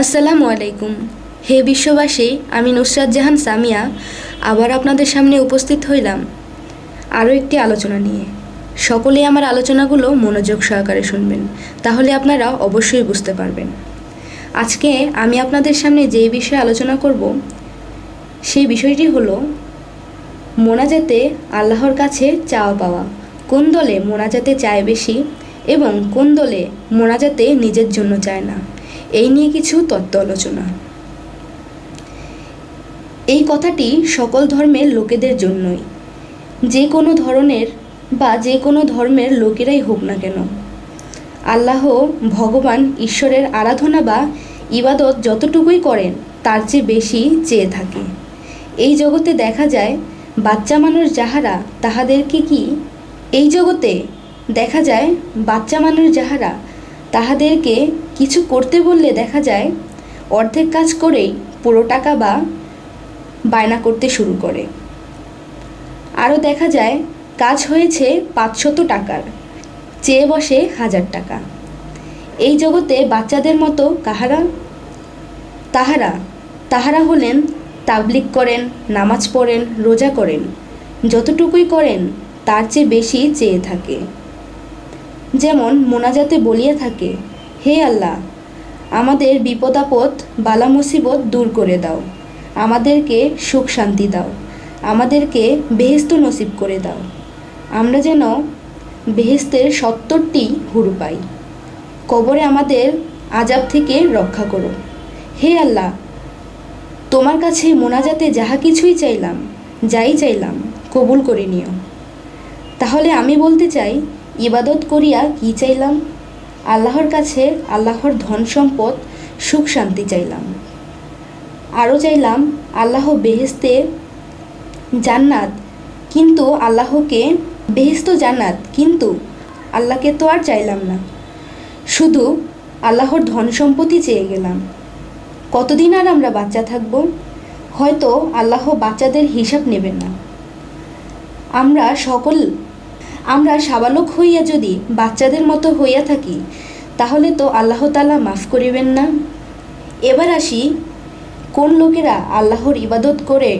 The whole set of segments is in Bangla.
আসসালামু আলাইকুম। হে বিশ্ববাসী, আমি নুসরাত জাহান সামিয়া, আবার আপনাদের সামনে উপস্থিত হইলাম। আরও একটি আলোচনা নিয়ে। সকলেই আমার আলোচনাগুলো মনোযোগ সহকারে শুনবেন, তাহলে আপনারা অবশ্যই বুঝতে পারবেন। আজকে আমি আপনাদের সামনে যে বিষয়ে আলোচনা করব, সেই বিষয়টি হলো মোনাজাতে আল্লাহর কাছে চাওয়া পাওয়া। কোন দলে মোনাজাতে চায় বেশি? এবং কোন দলে মোনাজাতে নিজের জন্য চায় না। এই নিয়ে কিছু তত্ত্ব আলোচনা। এই কথাটি সকল ধর্মের লোকেদের জন্যই। যে কোনো ধরনের বা যে কোনো ধর্মের লোকেরাই হোক না কেন। আল্লাহ, ভগবান, ঈশ্বরের আরাধনা বা ইবাদত যতটুকুই করেন, তার চেয়ে বেশি চেয়ে থাকে। এই জগতে দেখা যায়, বাচ্চা মানুষ যাহারা, তাহাদেরকে কি এই জগতে দেখা যায়, বাচ্চা মানুষ যাহারা, তাহাদেরকে কিছু করতে বললে দেখা যায়, অর্ধেক কাজ করেই পুরো টাকা বা বায়না করতে শুরু করে। আরও দেখা যায়, কাজ হয়েছে পাঁচশত টাকার, চেয়ে বসে হাজার টাকা। এই জগতে বাচ্চাদের মতো কাহারা? তাহারা তাহারা হলেন তাবলিক করেন, নামাজ পড়েন, রোজা করেন, যতটুকুই করেন, তার চেয়ে বেশি চেয়ে থাকে। যেমন মোনাজাতে বলিয়া থাকে, হে আল্লাহ, আমাদের বিপদাপদ বালা মুসিবত দূর করে দাও। আমাদেরকে সুখ শান্তি দাও। আমাদেরকে বেহেস্ত নসিব করে দাও। আমরা যেন বেহেস্তের সত্তরটি হুর পাই। কবরে আমাদের আজাব থেকে রক্ষা করো। হে আল্লাহ, তোমার কাছে মোনাজাতে যাহা কিছুই চাইলাম, যাই চাইলাম, কবুল করে নিও। তাহলে আমি বলতে চাই ইবাদত করিয়া কি চাইলাম? আল্লাহর কাছে আল্লাহর ধন সম্পদ, সুখ শান্তি চাইলাম। আরও চাইলাম, আল্লাহ বেহেস্তে জান্নাত, কিন্তু আল্লাহকে বেহেস্ত জান্নাত, কিন্তু আল্লাহকে তো আর চাইলাম না। শুধু আল্লাহর ধন সম্পত্তি চেয়ে গেলাম। কতদিন আর আমরা বাচ্চা থাকব? হয়তো আল্লাহ বাচ্চাদের হিসাব নেবেন না। আমরা সকল আমরা সাবালক হইয়া যদি বাচ্চাদের মতো হইয়া থাকি, তাহলে তো আল্লাহ তালা মাফ করিবেন না। এবার আসি, কোন লোকেরা আল্লাহর ইবাদত করে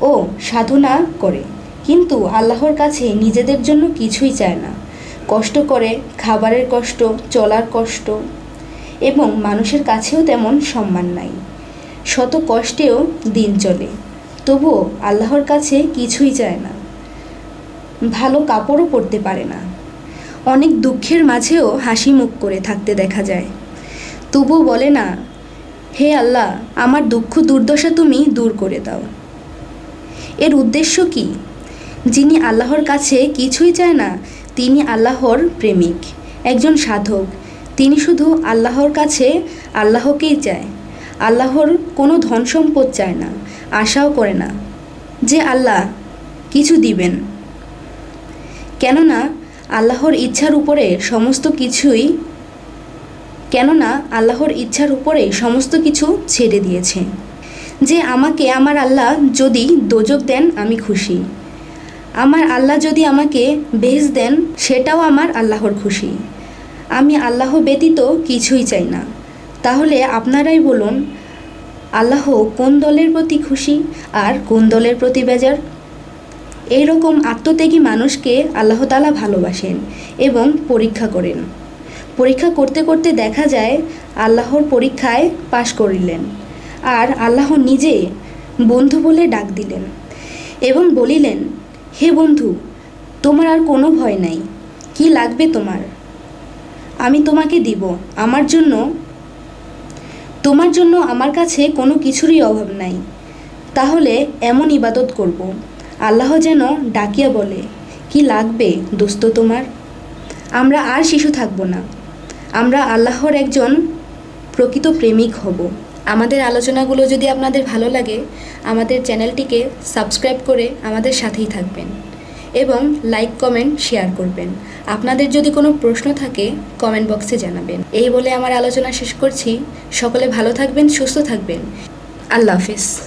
ও সাধনা করে। কিন্তু আল্লাহর কাছে নিজেদের জন্য কিছুই চায় না। কষ্ট করে, খাবারের কষ্ট, চলার কষ্ট এবং মানুষের কাছেও তেমন সম্মান নাই। শত কষ্টেও দিন চলে। তবুও আল্লাহর কাছে কিছুই চায় না। ভালো কাপড়ও পরতে পারে না। অনেক দুঃখের মাঝেও হাসি মুখ করে থাকতে দেখা যায়। তবু বলে না, হে আল্লাহ, আমার দুঃখ দুর্দশা তুমি দূর করে দাও। এর উদ্দেশ্য কি? যিনি আল্লাহর কাছে কিছুই চায় না, তিনি আল্লাহর প্রেমিক, একজন সাধক। তিনি শুধু আল্লাহর কাছে আল্লাহকেই চায়। আল্লাহর কোনো ধন সম্পদ চায় না, আশাও করে না যে আল্লাহ কিছু দিবেন। কেননা আল্লাহর ইচ্ছার উপরে সমস্ত কিছুই কেননা আল্লাহর ইচ্ছার উপরে সমস্ত কিছু ছেড়ে দিয়েছে। যে আমাকে আমার আল্লাহ যদি দোজক দেন, আমি খুশি। আমার আল্লাহ যদি আমাকে বেশ দেন, সেটাও আমার আল্লাহর খুশি। আমি আল্লাহ ব্যতীত কিছুই চাই না। তাহলে আপনারাই বলুন, আল্লাহ কোন দলের প্রতি খুশি আর কোন দলের প্রতি বেজার? এইরকম আত্মত্যাগী মানুষকে আল্লাহ তালা ভালোবাসেন এবং পরীক্ষা করেন। পরীক্ষা করতে করতে দেখা যায় আল্লাহর পরীক্ষায় পাশ করিলেন আর আল্লাহ নিজে বন্ধু বলে ডাক দিলেন এবং বলিলেন, হে বন্ধু, তোমার আর কোনো ভয় নাই। কি লাগবে তোমার? আমি তোমাকে দিব। আমার জন্য, তোমার জন্য আমার কাছে কোনো কিছুরই অভাব নাই। তাহলে এমন ইবাদত করব। আল্লাহ যেন ডাকিয়া বলে, কি লাগবে, দোস্ত তোমার? আমরা আর শিশু থাকব না। আমরা আল্লাহর একজন প্রকৃত প্রেমিক হব। আমাদের আলোচনাগুলো যদি আপনাদের ভালো লাগে, আমাদের চ্যানেলটিকে সাবস্ক্রাইব করে আমাদের সাথেই থাকবেন এবং লাইক, কমেন্ট, শেয়ার করবেন। আপনাদের যদি কোনো প্রশ্ন থাকে, কমেন্ট বক্সে জানাবেন। এই বলে আমার আলোচনা শেষ করছি। সকলে ভালো থাকবেন, সুস্থ থাকবেন। আল্লাহ হাফিজ।